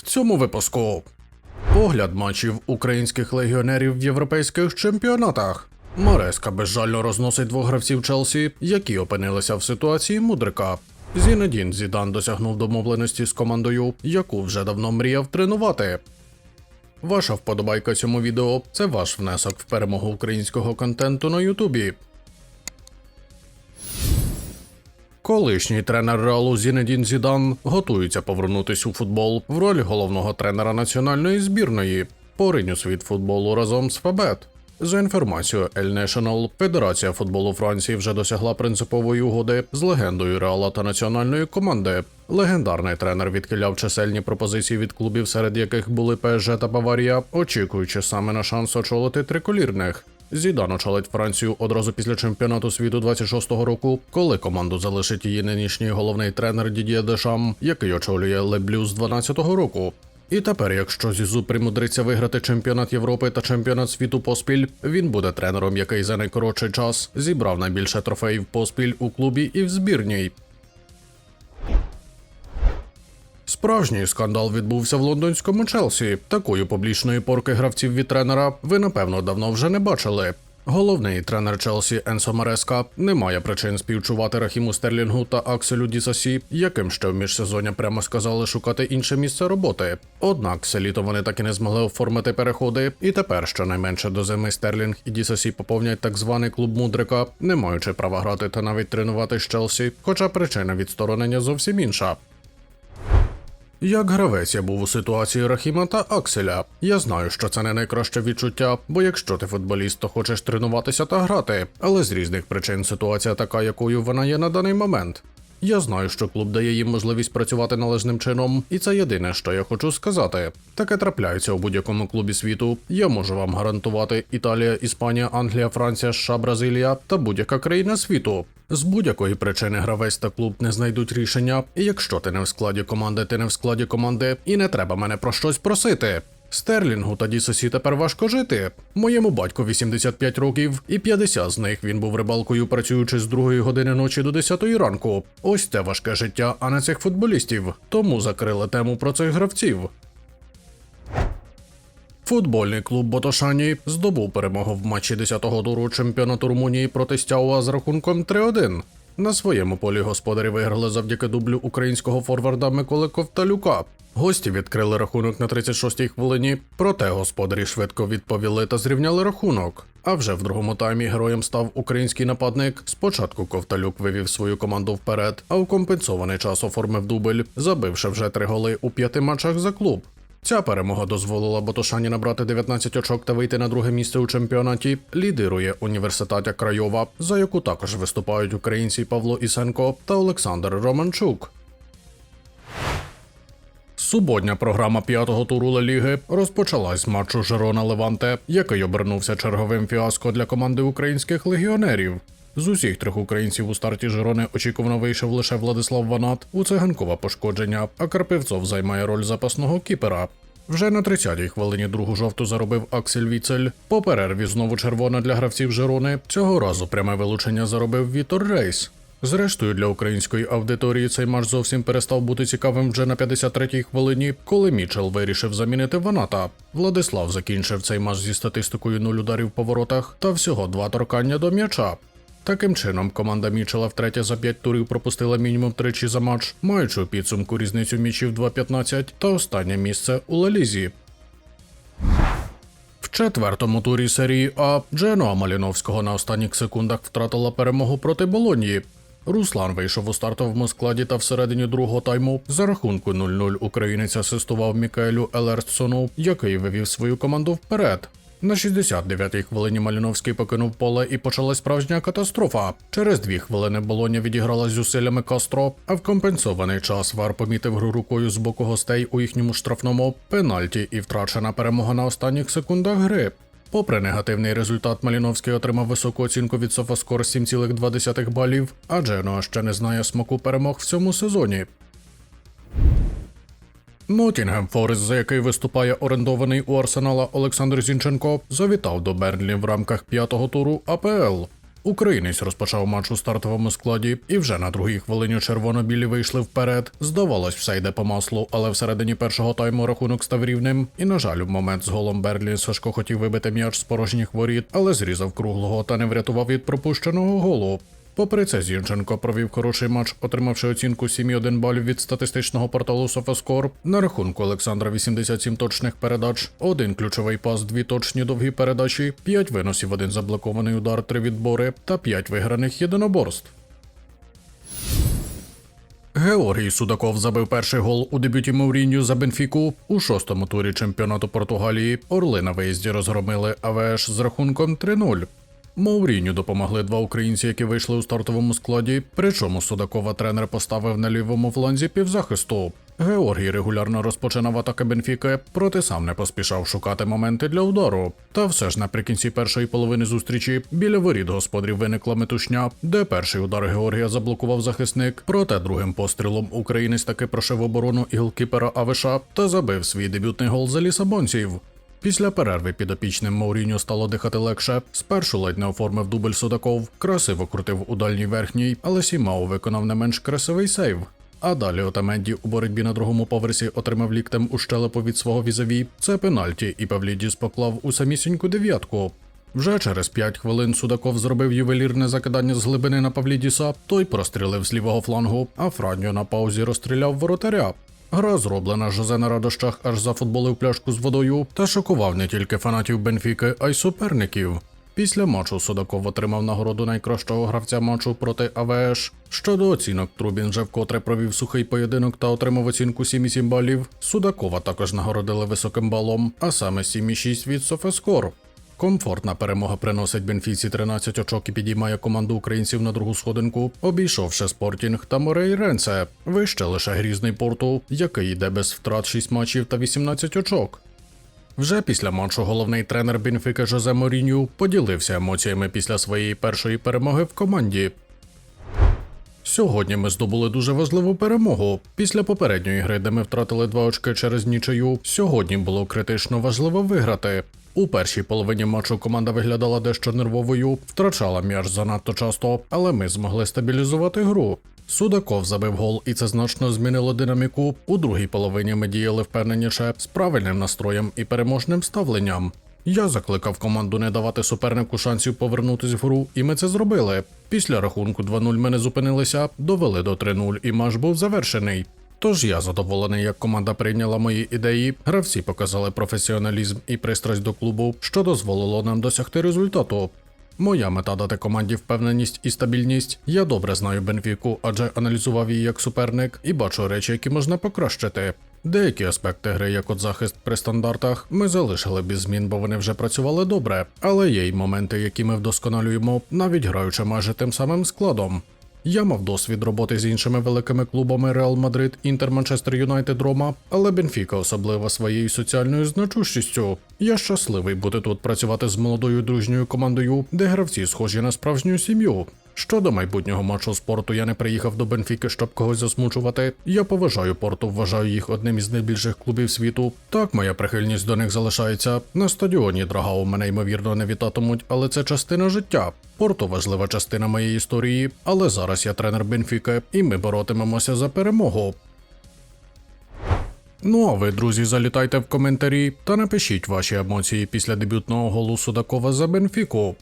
В цьому випуску огляд матчів українських легіонерів в європейських чемпіонатах. Мареска безжально розносить двох гравців Челсі, які опинилися в ситуації мудрика. Зінедін Зідан досягнув домовленості з командою, яку вже давно мріяв тренувати. Ваша вподобайка цьому відео це ваш внесок в перемогу українського контенту на Ютубі. Колишній тренер Реалу Зінедін Зідан готується повернутись у футбол в роль головного тренера національної збірної. Поринь у світ футболу разом з Фабет. За інформацією El National, Федерація футболу Франції вже досягла принципової угоди з легендою Реала та національної команди. Легендарний тренер відхиляв чисельні пропозиції від клубів, серед яких були ПСЖ та Баварія, очікуючи саме на шанс очолити триколірних. Зідан очолить Францію одразу після чемпіонату світу 26-го року, коли команду залишить її нинішній головний тренер Дід'є Дешам, який очолює Леблю з 12-го року. І тепер, якщо Зізу примудриться виграти чемпіонат Європи та чемпіонат світу поспіль, він буде тренером, який за найкоротший час зібрав найбільше трофеїв поспіль у клубі і в збірній. Справжній скандал відбувся в лондонському Челсі. Такої публічної порки гравців від тренера ви напевно давно вже не бачили. Головний тренер Челсі Енсо Мареска не має причин співчувати Рахіму Стерлінгу та Акселю Дісасі, яким ще в міжсезоння прямо сказали шукати інше місце роботи. Однак все літо вони так і не змогли оформити переходи, і тепер щонайменше до зими Стерлінг і Дісасі поповнять так званий клуб мудрика, не маючи права грати та навіть тренувати з Челсі, хоча причина відсторонення зовсім інша. Як гравець я був у ситуації Рахіма та Акселя. Я знаю, що це не найкраще відчуття, бо якщо ти футболіст, то хочеш тренуватися та грати, але з різних причин ситуація така, якою вона є на даний момент. Я знаю, що клуб дає їм можливість працювати належним чином, і це єдине, що я хочу сказати. Таке трапляється у будь-якому клубі світу. Я можу вам гарантувати Італія, Іспанія, Англія, Франція, США, Бразилія та будь-яка країна світу. З будь-якої причини гравець та клуб не знайдуть рішення, і якщо ти не в складі команди, ти не в складі команди, і не треба мене про щось просити. Стерлінгу та Дісосі тепер важко жити. Моєму батьку 85 років, і 50 з них він був рибалкою, працюючи з 2 години ночі до 10 ранку. Ось це важке життя, а не цих футболістів. Тому закрили тему про цих гравців. Футбольний клуб Ботошані здобув перемогу в матчі 10-го туру чемпіонату Румунії проти Стяуа з рахунком 3-1. На своєму полі господарі виграли завдяки дублю українського форварда Миколи Ковталюка. Гості відкрили рахунок на 36-й хвилині, проте господарі швидко відповіли та зрівняли рахунок. А вже в другому таймі героєм став український нападник. Спочатку Ковталюк вивів свою команду вперед, а у компенсований час оформив дубль, забивши вже три голи у п'яти матчах за клуб. Ця перемога дозволила Ботошані набрати 19 очок та вийти на друге місце у чемпіонаті. Лідирує університатя Крайова, за яку також виступають українці Павло Ісенко та Олександр Романчук. Суботня програма п'ятого туру Ла Ліги розпочалась з матчу Жерона Леванте, який обернувся черговим фіаско для команди українських легіонерів. З усіх трьох українців у старті Жерони очікувано вийшов лише Владислав Ванат у циганкова пошкодження, а Карпивцов займає роль запасного кіпера. Вже на 30-й хвилині другу жовту заробив Аксель Віцель. По перерві знову червона для гравців Жерони. Цього разу пряме вилучення заробив Вітор Рейс. Зрештою, для української аудиторії цей матч зовсім перестав бути цікавим вже на 53-й хвилині, коли Мічел вирішив замінити Ваната. Владислав закінчив цей матч зі статистикою 0 ударів по воротах та всього два торкання до м'яча. Таким чином, команда Мічела втретє за 5 турів пропустила мінімум тричі за матч, маючи у підсумку різницю м'ячів 2-15 та останнє місце у Лалізі. В четвертому турі серії А Дженоа Маліновського на останніх секундах втратила перемогу проти Болонії. Руслан вийшов у стартовому складі та всередині другого тайму за рахунку 0-0 українець асистував Мікаелю Елерстсону, який вивів свою команду вперед. На 69-й хвилині Маліновський покинув поле і почалась справжня катастрофа. Через дві хвилини Болоня відіграла з зусиллями Кастро, а в компенсований час Вар помітив гру рукою з боку гостей у їхньому штрафному пенальті і втрачена перемога на останніх секундах гри. Попри негативний результат, Маліновський отримав високу оцінку від Софаскор 7,2 балів, а Дженоа ще не знає смаку перемог в цьому сезоні. Ноттінгем Форест, за який виступає орендований у Арсенала Олександр Зінченко, завітав до Берлі в рамках п'ятого туру АПЛ. Українець розпочав матч у стартовому складі, і вже на другій хвилині червоно-білі вийшли вперед. Здавалось, все йде по маслу, але всередині першого тайму рахунок став рівним. І, на жаль, в момент з голом Берлі Сашко хотів вибити м'яч з порожніх воріт, але зрізав круглого та не врятував від пропущеного голу. Попри це, Зінченко провів хороший матч, отримавши оцінку 7,1 балів від статистичного порталу SofaScore. На рахунку Олександра 87 точних передач, один ключовий пас, дві точні довгі передачі, 5 виносів, один заблокований удар, три відбори та 5 виграних єдиноборств. Георгій Судаков забив перший гол у дебюті Маурінью за Бенфіку у шостому турі чемпіонату Португалії. Орли на виїзді розгромили АВШ з рахунком 3-0. Мауріню допомогли два українці, які вийшли у стартовому складі. Причому Судакова тренер поставив на лівому фланзі півзахисту. Георгій регулярно розпочинав атаки Бенфіки, проте сам не поспішав шукати моменти для удару. Та все ж наприкінці першої половини зустрічі біля воріт господарів виникла метушня, де перший удар Георгія заблокував захисник. Проте другим пострілом українець таки прошив оборону і голкіпера Авиша та забив свій дебютний гол за лісабонців. Після перерви підопічним Мауріньо стало дихати легше. Спершу ледь не оформив дубль Судаков, красиво крутив у дальній верхній, але Сімао виконав не менш красивий сейв. А далі Отаменді у боротьбі на другому поверсі отримав ліктем у щелепу від свого візаві. Це пенальті, і Павлідіс поклав у самісіньку дев'ятку. Вже через 5 хвилин Судаков зробив ювелірне закидання з глибини на Павлідіса, той прострілив з лівого флангу, а Франьо на паузі розстріляв воротаря. Гра зроблена Жозе на радощах аж зафутболив пляшку з водою та шокував не тільки фанатів Бенфіки, а й суперників. Після матчу Судаков отримав нагороду найкращого гравця матчу проти АВШ. Щодо оцінок, Трубін вже вкотре провів сухий поєдинок та отримав оцінку 7,7 балів. Судакова також нагородили високим балом, а саме 7,6 від Софескор. Комфортна перемога приносить Бенфіці 13 очок і підіймає команду українців на другу сходинку, обійшовши Спортінг та Морей Ренце. Вище лише грізний порту, який йде без втрат 6 матчів та 18 очок. Вже після матчу головний тренер Бенфіки Жозе Моріню поділився емоціями після своєї першої перемоги в команді. Сьогодні ми здобули дуже важливу перемогу. Після попередньої гри, де ми втратили два очки через нічию, сьогодні було критично важливо виграти. У першій половині матчу команда виглядала дещо нервовою, втрачала м'яч занадто часто, але ми змогли стабілізувати гру. Судаков забив гол, і це значно змінило динаміку. У другій половині ми діяли впевненіше з правильним настроєм і переможним ставленням. Я закликав команду не давати супернику шансів повернутись в гру, і ми це зробили. Після рахунку 2-0 ми не зупинилися, довели до 3-0, і матч був завершений. Тож я задоволений, як команда прийняла мої ідеї. Гравці показали професіоналізм і пристрасть до клубу, що дозволило нам досягти результату. Моя мета дати команді впевненість і стабільність. Я добре знаю Бенфіку, адже аналізував її як суперник і бачу речі, які можна покращити. Деякі аспекти гри, як от захист при стандартах, ми залишили без змін, бо вони вже працювали добре. Але є й моменти, які ми вдосконалюємо, навіть граючи майже тим самим складом. Я мав досвід роботи з іншими великими клубами Реал Мадрид, Інтер, Манчестер Юнайтед, Рома, але Бенфіка особлива своєю соціальною значущістю. Я щасливий бути тут працювати з молодою дружньою командою, де гравці схожі на справжню сім'ю. Щодо майбутнього матчу спорту, я не приїхав до Бенфіки, щоб когось засмучувати. Я поважаю порту, вважаю їх одним із найбільших клубів світу. Так, моя прихильність до них залишається. На стадіоні Драгау мене ймовірно не вітатимуть, але це частина життя. Порту важлива частина моєї історії, але зараз я тренер Бенфіки, і ми боротимемося за перемогу. Ну а ви, друзі, залітайте в коментарі та напишіть ваші емоції після дебютного голу Судакова за Бенфіку.